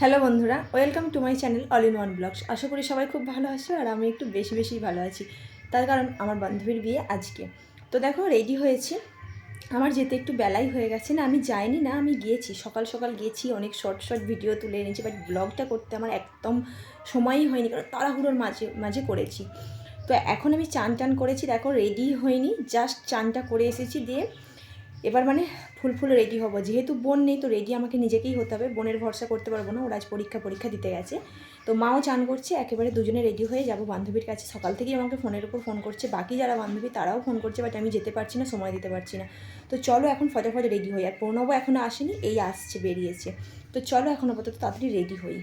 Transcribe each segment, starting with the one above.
Hello বন্ধুরা, welcome to my channel all in one blogs. আশা করি সবাই খুব ভালো আছো আর আমি একটু বেশি বেশি ভালো আছি। তার কারণ আমার বান্ধবীর বিয়ে আজকে। তো দেখো রেডি হয়েছে। আমার যেতে একটু বেলাই হয়ে গেছে না, আমি যাইনি না, আমি গিয়েছি। সকাল সকাল গিয়েছি, অনেক শর্ট শর্ট ভিডিও তুলে এনেছি বাট ব্লগটা করতে আমার একদম সময়ই হয়নি, কারণ তাড়াহুড়োর মাঝে মাঝে করেছি। তো এখন আমি চান টান করেছি, দেখো রেডি হয়নি জাস্ট চানটা করে এসেছি দিয়ে এবার মানে ফুল ফুল রেডি হব। যেহেতু বোন নেই, তো রেডি আমাকে নিজেকেই হতে হবে। বোনের ভরসা করতে পারব না, ওরা আজ পরীক্ষা পরীক্ষা দিতে গেছে। তো মাও চান করছে, একেবারে দুজনে রেডি হয়ে যাব বান্ধবীর কাছে। সকাল থেকেই আমাকে ফোনের উপর ফোন করছে। বাকি যারা বান্ধবী, তারাও ফোন করছে, বাট আমি যেতে পারছি না, সময় দিতে পারছি না। তো চলো এখন ফটাফট রেডি হই। আর প্রণবও এখনও আসেনি, এই আসছে, বেরিয়েছে। তো চলো এখন আপাতত তাড়াতাড়ি রেডি হই।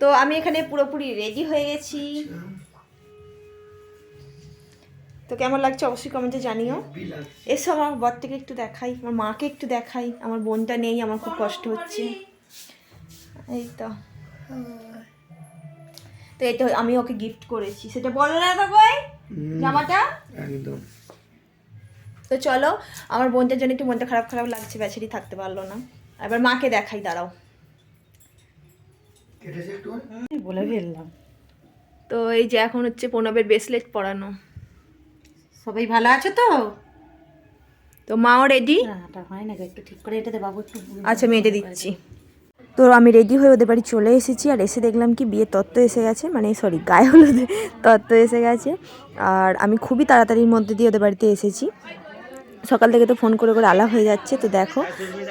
তো আমি এখানে পুরোপুরি রেডি হয়ে গেছি। তো কেমন লাগছে অবশ্যই কমেন্টে জানিও। এসো আমার বর থেকে একটু দেখাই আমার মাকে একটু দেখাই আমার বোনটা নেই আমার খুব কষ্ট হচ্ছে। এই তো। তো এটা আমি ওকে গিফট করেছি। সেটা বলো না তো কই? জামাটা? একদম। তো চলো আমার বোনটার জন্য একটু মনটা খারাপ খারাপ লাগছে বেচারি থাকতে পারল না। এবার মাকে দেখাই দাঁড়াও। কেটেছে একটু? বলে ফেললাম। তো এই যে এখন হচ্ছে প্রণবের ব্রেসলেট পরানো। সবাই ভালো আছো তো? তো মাও রেডি হয় না একটু ঠিক করে এটা দে বাবু একটু আচ্ছা আমি এটা দিচ্ছি। তো আমি রেডি হয়ে ওদের বাড়ি চলে এসেছি আর এসে দেখলাম কি বিয়ে তত্ত্ব এসে গেছে মানে সরি গায়ে হলুদের তত্ত্ব এসে গেছে। আর আমি খুবই তাড়াতাড়ির মধ্যে দিয়ে ওদের বাড়িতে এসেছি। সকাল থেকে তো ফোন করে করে আলাপ হয়ে যাচ্ছে তো দেখো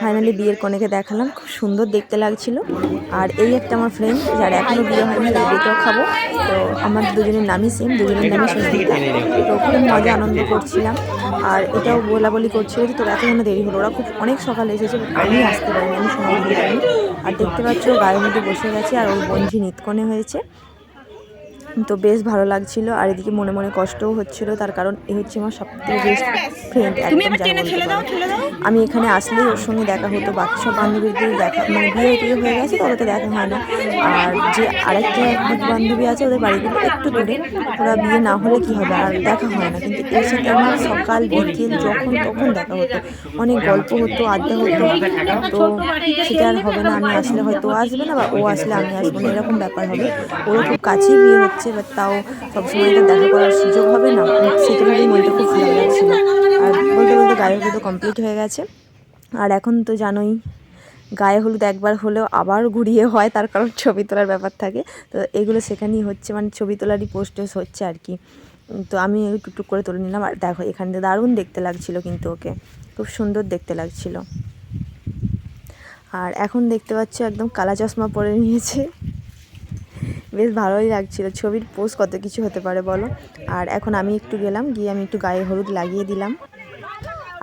ফাইনালি বিয়ের কনেকে দেখালাম খুব সুন্দর দেখতে লাগছিল। আর এই একটা আমার ফ্রেন্ড যার এখনও বিয়ে হয়নি তার বিয়েটাও খাব। তো আমার দুজনের নামই সেম দুজনের নামই সঙ্গীতা তো খুব মজা আনন্দ করছিলাম। আর এটাও বলা বলি করছিল যে তোর এত যেন দেরি হলো? ওরা খুব অনেক সকালে এসেছে আমি আসতে পারিনি আমি সময় দিতে পারিনি আর দেখতে পাচ্ছ ও গায়ের মধ্যে বসে গেছে আর ওর বঞ্জি নিতকনে হয়েছে তো বেশ ভালো লাগছিল। আর এদিকে মনে মনে কষ্টও হচ্ছিল। তার কারণ এ হচ্ছে আমার সবথেকে বেস্ট ফ্রেন্ড আমি এখানে আসলেই ওর সঙ্গে দেখা হতো বাচ্চা বান্ধবীদের দেখা মানে বিয়ে টিয়ে হয়ে গেছে তবে তো দেখা হয় না। আর যে আরেকটা বান্ধবী আছে ওদের বাড়িগুলো একটু দূরে ওরা বিয়ে না হলে কি হবে? আর দেখা হয় না। কিন্তু এর সাথে আমার সকাল বিকেল যখন তখন দেখা হতো। অনেক গল্প হতো আড্ডা হতো। তো সেটা আর হবে না। আমি আসলে হয়তো আসবে না বা ও আসলে আমি আসব না এরকম ব্যাপার হবে। ওরও খুব কাছেই বিয়ে হচ্ছে। বাট তাও সবসময় তো দেখা করার সুযোগ হবে না। সেটা ভেবেই মনটা খুব ভালো লাগছিল। আর বলতে বলতে গায়ে হলুদ কমপ্লিট হয়ে গেছে। আর এখন তো জানোই, গায়ে হলুদ একবার হলেও আবার ঘুরিয়ে হয়, তার কারণ ছবি তোলার ব্যাপার থাকে। তো এগুলো সেখানেই হচ্ছে মানে ছবি তোলারই পোস্টেস হচ্ছে আর কি। তো আমি টুকটুক করে তুলে নিলাম। আর দেখো, এখান থেকে দারুণ দেখতে লাগছিল কিন্তু ওকে। খুব সুন্দর দেখতে লাগছিল। আর এখন দেখতে পাচ্ছ, একদম কালা চশমা পরে নিয়েছে। বেশ ভালোই লাগছিল। ছবির পোজ কত কিছু হতে পারে বলো? আর এখন আমি একটু গেলাম, গিয়ে আমি একটু গায়ে হলুদ লাগিয়ে দিলাম।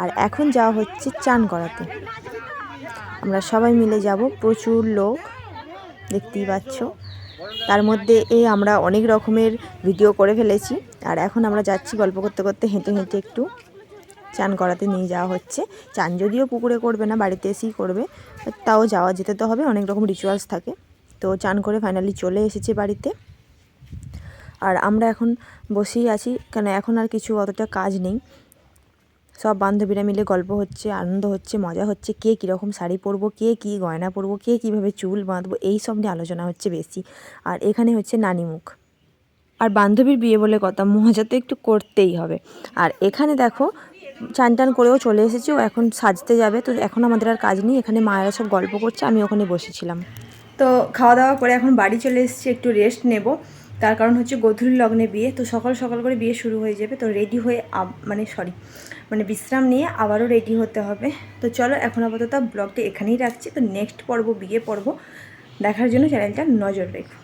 আর এখন যাওয়া হচ্ছে চান করাতে। আমরা সবাই মিলে যাব, প্রচুর লোক, দেখতেই পাচ্ছ। তার মধ্যে এ আমরা অনেক রকমের ভিডিও করে ফেলেছি। আর এখন আমরা যাচ্ছি গল্প করতে করতে হেঁটে হেঁটে একটু চান করাতে নিয়ে যাওয়া হচ্ছে। চান যদিও পুকুরে করবে না, বাড়িতে এসেই করবে তাও যাওয়া যেতে তো হবে, অনেক রকম রিচুয়ালস থাকে। তো চান করে ফাইনালি চলে এসেছে বাড়িতে। আর আমরা এখন বসেই আছি, কেন এখন আর কিছু অতটা কাজ নেই। সব বান্ধবীরা মিলে গল্প হচ্ছে, আনন্দ হচ্ছে, মজা হচ্ছে, কে কীরকম শাড়ি পরবো, কে কী গয়না পরবো, কে কীভাবে চুল বাঁধবো, এই সব নিয়ে আলোচনা হচ্ছে বেশি। আর এখানে হচ্ছে নানিমুখ। আর বান্ধবীর বিয়ে বলে কথা, মজা তো একটু করতেই হবে। আর এখানে দেখো, চান টান করেও চলে এসেছি, ও এখন সাজতে যাবে, তো এখন আমাদের আর কাজ নেই, এখানে মায়েরা সব গল্প করছে, আমি ওখানে বসেছিলাম। তো খাওয়া দাওয়া করে এখন বাড়ি চলে এসেছি, একটু রেস্ট নেব। তার কারণ হচ্ছে গধূলি লগ্নে বিয়ে, তো সকাল সকাল করে বিয়ে শুরু হয়ে যাবে। তো রেডি হয়ে মানে সরি মানে বিশ্রাম নিয়ে আবারও রেডি হতে হবে। তো চলো এখন আপাতত ব্লগটা এখানেই রাখছি। তো নেক্সট পর্ব, বিয়ে পর্ব দেখার জন্য চ্যানেলটা নজর রেখো।